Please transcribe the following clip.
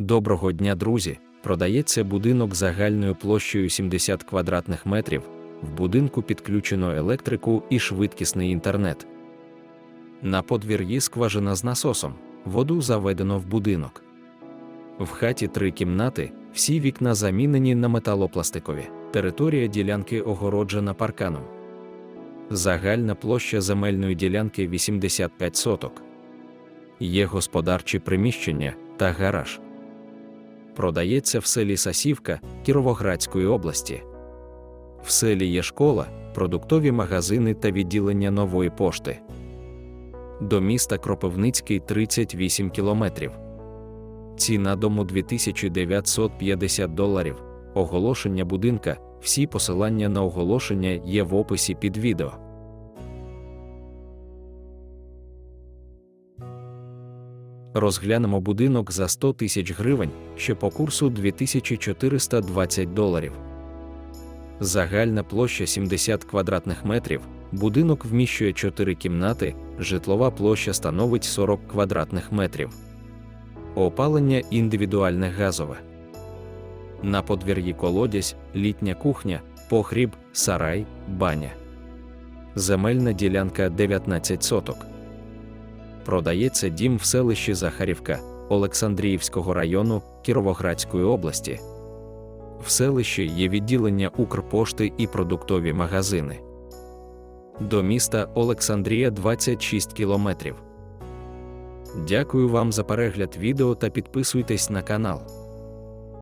Доброго дня, друзі! Продається будинок загальною площею 70 квадратних метрів. В будинку підключено електрику і швидкісний інтернет. На подвір'ї скважина з насосом. Воду заведено в будинок. В хаті три кімнати, всі вікна замінені на металопластикові. Територія ділянки огороджена парканом. Загальна площа земельної ділянки 85 соток. Є господарчі приміщення та гараж. Продається в селі Сасівка Кіровоградської області. В селі є школа, продуктові магазини та відділення нової пошти. До міста Кропивницький 38 кілометрів. Ціна дому 2950 доларів. Оголошення будинка. Всі посилання на оголошення є в описі під відео. Розглянемо будинок за 100 тисяч гривень, що по курсу 2420 доларів. Загальна площа 70 квадратних метрів. Будинок вміщує 4 кімнати, житлова площа становить 40 квадратних метрів. Опалення індивідуальне газове. На подвір'ї колодязь, літня кухня, погріб, сарай, баня. Земельна ділянка 19 соток. Продається дім в селищі Захарівка Олександріївського району Кіровоградської області. В селищі є відділення Укрпошти і продуктові магазини. До міста Олександрія 26 кілометрів. Дякую вам за перегляд відео та підписуйтесь на канал.